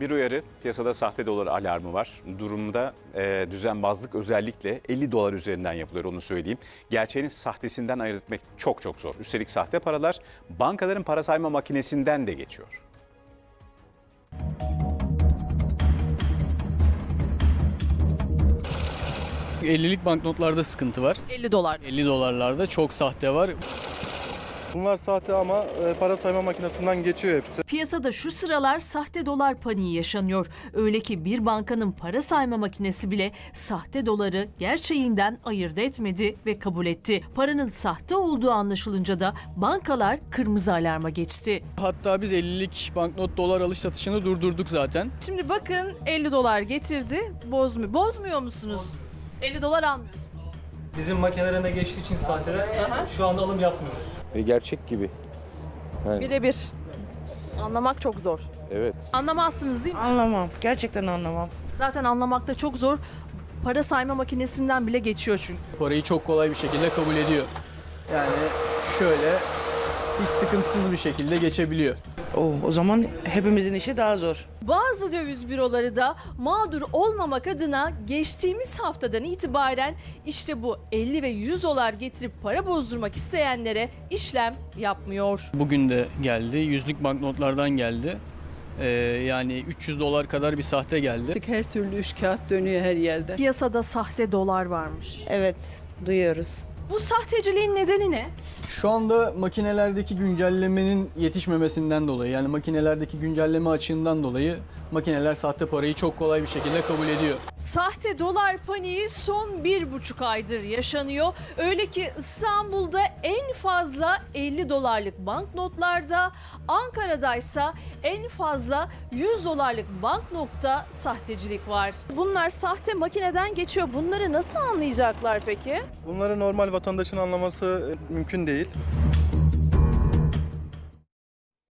Bir uyarı, piyasada sahte dolar alarmı var. Durumda e, düzenbazlık özellikle 50 dolar üzerinden yapılıyor onu söyleyeyim. Gerçeğini sahtesinden ayırt etmek çok çok zor. Üstelik sahte paralar bankaların para sayma makinesinden de geçiyor. Bu 50'lik banknotlarda sıkıntı var. 50 dolar. 50 dolarlarda çok sahte var. Bunlar sahte ama e, para sayma makinesinden geçiyor hepsi. Piyasada şu sıralar sahte dolar paniği yaşanıyor. Öyle ki bir bankanın para sayma makinesi bile sahte doları gerçeğinden ayırt etmedi ve kabul etti. Paranın sahte olduğu anlaşılınca da bankalar kırmızı alarma geçti. Hatta biz 50'lik banknot dolar alış satışını durdurduk zaten. Şimdi bakın 50 dolar getirdi. Bozmuyor. Bozmuyor musunuz? 50 dolar almıyorsunuz. Bizim makinelerine geçtiği için sahteler şu anda alım yapmıyoruz. E, gerçek gibi. Birebir. Anlamak çok zor. Evet. Anlamazsınız değil mi? Anlamam. Gerçekten anlamam. Zaten anlamakta çok zor. Para sayma makinesinden bile geçiyor çünkü. Parayı çok kolay bir şekilde kabul ediyor. Yani şöyle hiç sıkıntısız bir şekilde geçebiliyor. Oo, o zaman hepimizin işi daha zor. Bazı döviz büroları da mağdur olmamak adına geçtiğimiz haftadan itibaren işte bu 50 ve 100 dolar getirip para bozdurmak isteyenlere işlem yapmıyor. Bugün de geldi. Yüzlük banknotlardan geldi. Ee, yani 300 dolar kadar bir sahte geldi. Her türlü üç kağıt dönüyor her yerde. Piyasada sahte dolar varmış. Evet, duyuyoruz. Bu sahteciliğin nedeni ne? Şu anda makinelerdeki güncellemenin yetişmemesinden dolayı yani makinelerdeki güncelleme açığından dolayı makineler sahte parayı çok kolay bir şekilde kabul ediyor. Sahte dolar paniği son bir buçuk aydır yaşanıyor. Öyle ki İstanbul'da en fazla 50 dolarlık banknotlarda, Ankara'daysa en fazla 100 dolarlık banknotta sahtecilik var. Bunlar sahte makineden geçiyor. Bunları nasıl anlayacaklar peki? Bunları normal vatandaşın anlaması e, mümkün değil.